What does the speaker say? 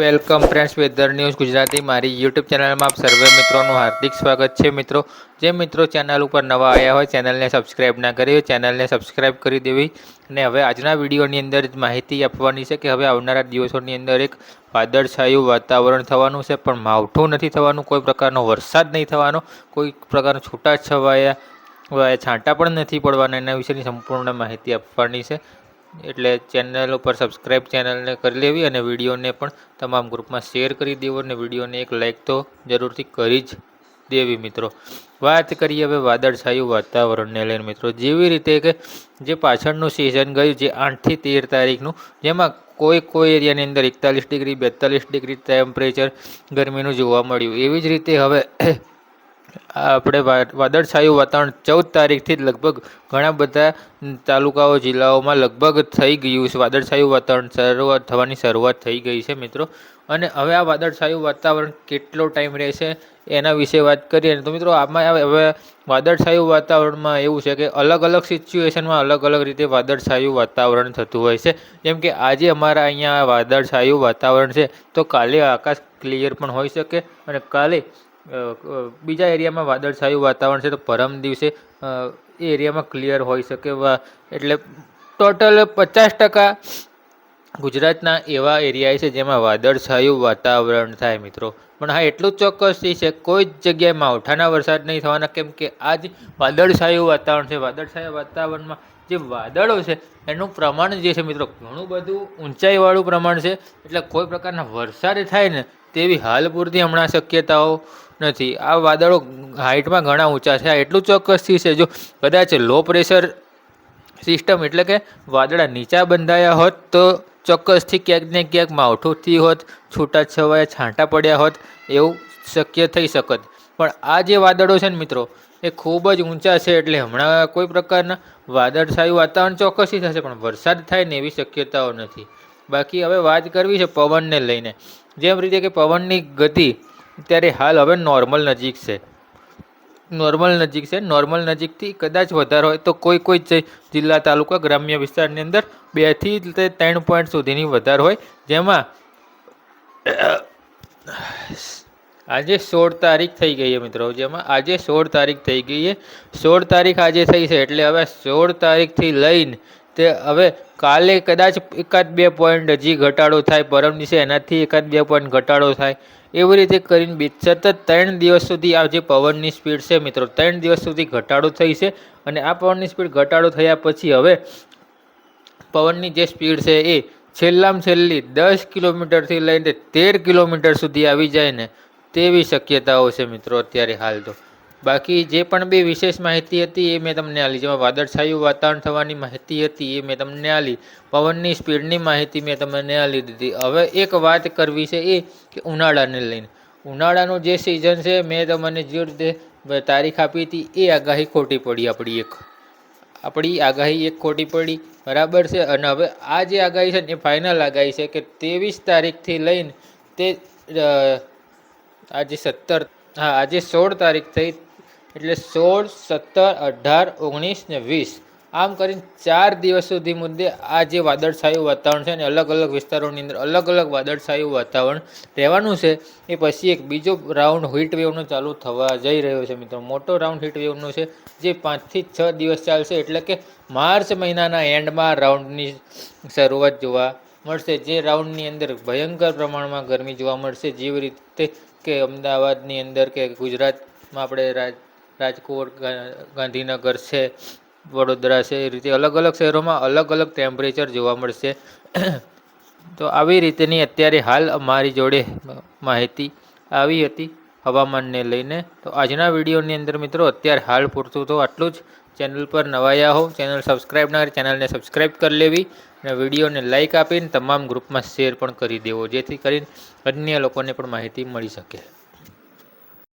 Welcome friends weather news Gujarati, મારી YouTube ચેનલમાં આપ સર્વે મિત્રોનું હાર્દિક સ્વાગત છે મિત્રો. જે મિત્રો ચેનલ ઉપર નવા આવ્યા હોય, ચેનલને સબસ્ક્રાઈબ ના કરી હોય, ચેનલને સબસ્ક્રાઈબ કરી દેવી. અને હવે આજના વિડીયોની અંદર માહિતી આપવાની છે કે હવે આવનારા દિવસોની અંદર એક વાદળછાયું વાતાવરણ થવાનું છે, પણ માવઠું નથી થવાનું, કોઈ પ્રકારનો વરસાદ નહીં થવાનો, કોઈ પ્રકારનો છૂટાછવાયા છાંટા પણ નથી પડવાના, એના વિશેની સંપૂર્ણ માહિતી આપવાની છે. એટલે ચેનલ ઉપર સબસ્ક્રાઈબ ચેનલને કરી લેવી અને વિડીયોને પણ તમામ ગ્રુપમાં શેર કરી દેવો અને વિડીયોને એક લાઇક તો જરૂરથી કરી જ દેવી મિત્રો. વાત કરીએ હવે વાદળછાયું વાતાવરણને લઈને મિત્રો. જેવી રીતે કે જે પાછળનું સિઝન ગયું જે આઠથી તેર તારીખનું, જેમાં કોઈ કોઈ એરિયાની અંદર એકતાલીસ ડિગ્રી, બેતાલીસ ડિગ્રી ટેમ્પરેચર ગરમીનું જોવા મળ્યું. એવી જ રીતે હવે આપણે વાદળછાયું વાતાવરણ ચૌદ તારીખથી જ લગભગ ઘણા બધા તાલુકાઓ, જિલ્લાઓમાં લગભગ થઈ ગયું છે. વાદળછાયું વાતાવરણ શરૂઆત થવાની શરૂઆત થઈ ગઈ છે મિત્રો. અને હવે આ વાદળછાયું વાતાવરણ કેટલો ટાઈમ રહેશે એના વિશે વાત કરીએ. તો મિત્રો, આમાં હવે વાદળછાયું વાતાવરણમાં એવું છે કે અલગ અલગ સિચ્યુએશનમાં અલગ અલગ રીતે વાદળછાયું વાતાવરણ થતું હોય છે. જેમ કે આજે અમારા અહીંયા વાદળછાયું વાતાવરણ છે. તો કાલે આકાશ ક્લિયર પણ હોઈ શકે અને કાલે બીજા એરિયામાં વાદળછાયું વાતાવરણ છે તો પરમ દિવસે એ એરિયામાં ક્લિયર હોઈ શકે એટલે ટોટલ પચાસ ટકા ગુજરાતના એવા એરિયા છે જેમાં વાદળછાયું વાતાવરણ થાય મિત્રો. પણ હા, એટલું ચોક્કસ છે, કોઈ જ જગ્યાએ માવઠાના વરસાદ નહીં થવાના, કેમ કે આ જ વાદળછાયું વાતાવરણ છે. વાદળછાયા વાતાવરણમાં જે વાદળો છે, એનું પ્રમાણ જે છે મિત્રો, ઘણું બધું ઊંચાઈવાળું પ્રમાણ છે. એટલે કોઈ પ્રકારના વરસાદ થાય ને તેવી હાલ પૂરતી હમણાં શક્યતાઓ નથી. આ વાદળો હાઇટમાં ઘણા ઊંચા છે. આ એટલું ચોક્કસથી છે. જો કદાચ લો પ્રેશર સિસ્ટમ એટલે કે વાદળા નીચા બંધાયા હોત તો ચોક્કસથી ક્યાંક ને ક્યાંક માવઠુંથી હોત, છૂટાછવાયા છાંટા પડ્યા હોત એવું શક્ય થઈ શકત. પણ આ જે વાદળો છે ને મિત્રો, એ ખૂબ જ ઊંચા છે એટલે હમણાં કોઈ પ્રકારના વાદળછાયું વાતાવરણ ચોક્કસથી થશે, પણ વરસાદ થાય ને એવી શક્યતાઓ નથી. બાકી હવે વાત કરવી છે પવનને લઈને. જેમ રીતે કે પવનની ગતિ ત્યારે હાલ હવે નોર્મલ નજીક છે. નોર્મલ નજીક છે. નોર્મલ નજીકથી કદાચ વધારે હોય તો કોઈ કોઈ જિલ્લા, તાલુકા, ગ્રામ્ય વિસ્તારની અંદર બેથી ત્રણ પોઈન્ટ સુધીની વધારે હોય. જેમાં આજે સોળ તારીખ થઈ ગઈ છે મિત્રો. જેમાં આજે સોળ તારીખ થઈ ગઈ છે. સોળ તારીખ આજે થઈ છે એટલે હવે સોળ તારીખથી લઈને તે હવે કાલે કદાચ એકાદ બે પોઈન્ટ હજી ઘટાડો થાય, પરમ દિવસે એનાથી એકાદ બે પોઈન્ટ ઘટાડો થાય, એવી રીતે કરીને બી સતત ત્રણ દિવસ સુધી આ જે પવનની સ્પીડ છે મિત્રો, ત્રણ દિવસ સુધી ઘટાડો થઈ છે અને આ પવનની સ્પીડ ઘટાડો થયા પછી હવે પવનની જે સ્પીડ છે એ છેલ્લામાં છેલ્લી દસ કિલોમીટરથી લઈને તેર કિલોમીટર સુધી આવી જાય ને તેવી શક્યતાઓ છે મિત્રો અત્યારે હાલ તો. બાકી જે પણ બે વિશેષ માહિતી હતી એ મેં તમને આલી જેમાં વાદળછાયું વાતાવરણ થવાની માહિતી હતી એ મેં તમને આલી પવનની સ્પીડની માહિતી મેં તમને આલી દીધી. હવે એક વાત કરવી છે એ કે ઉનાળાને લઈને. ઉનાળાનું જે સિઝન છે, મેં તમને જે રીતે તારીખ આપી હતી, એ આગાહી ખોટી પડી આપણી એક. આપણી આગાહી એક ખોટી પડી. બરાબર છે? અને હવે આ જે આગાહી છે ને, એ ફાઇનલ આગાહી છે કે ત્રેવીસ તારીખથી લઈને તે આજે સત્તર, હા, આજે સોળ તારીખ થઈ એટલે સોળ, સત્તર, અઢાર, ઓગણીસ ને વીસ. આમ કરીને ચાર દિવસ સુધી મુદ્દે આ જે વાદળછાયું વાતાવરણ છે ને અલગ અલગ વિસ્તારોની અંદર અલગ અલગ વાદળછાયું વાતાવરણ રહેવાનું છે, એ પછી એક બીજો રાઉન્ડ હીટ વેવનો ચાલુ થવા જઈ રહ્યો છે મિત્રો. મોટો રાઉન્ડ હીટ વેવનો છે, જે પાંચથી છ દિવસ ચાલશે, એટલે કે માર્ચ મહિનાના એન્ડમાં રાઉન્ડની શરૂઆત જોવા મળશે. જે રાઉન્ડની અંદર ભયંકર પ્રમાણમાં ગરમી જોવા મળશે. જેવી રીતે કે અમદાવાદની અંદર કે ગુજરાતમાં આપણે રાજકોટ ગાંધીનગર છે, વડોદરા છે, એ રીતે અલગ અલગ શહેરોમાં અલગ અલગ ટેમ્પરેચર જોવા મળશે. તો આવી રીતેની અત્યારે હાલ અમારી જોડે માહિતી આવી હતી હવામાનને લઈને. તો આજના વિડીયોની અંદર મિત્રો અત્યારે હાલ પૂરતું તો આટલું જ. ચેનલ પર નવાયા હો, ચેનલ સબસ્ક્રાઈબ ના કરી, ચેનલને સબસ્ક્રાઈબ કરી લેવી અને વિડીયોને લાઇક આપીને તમામ ગ્રુપમાં શેર પણ કરી દેવો, જેથી કરીને અન્ય લોકોને પણ માહિતી મળી શકે.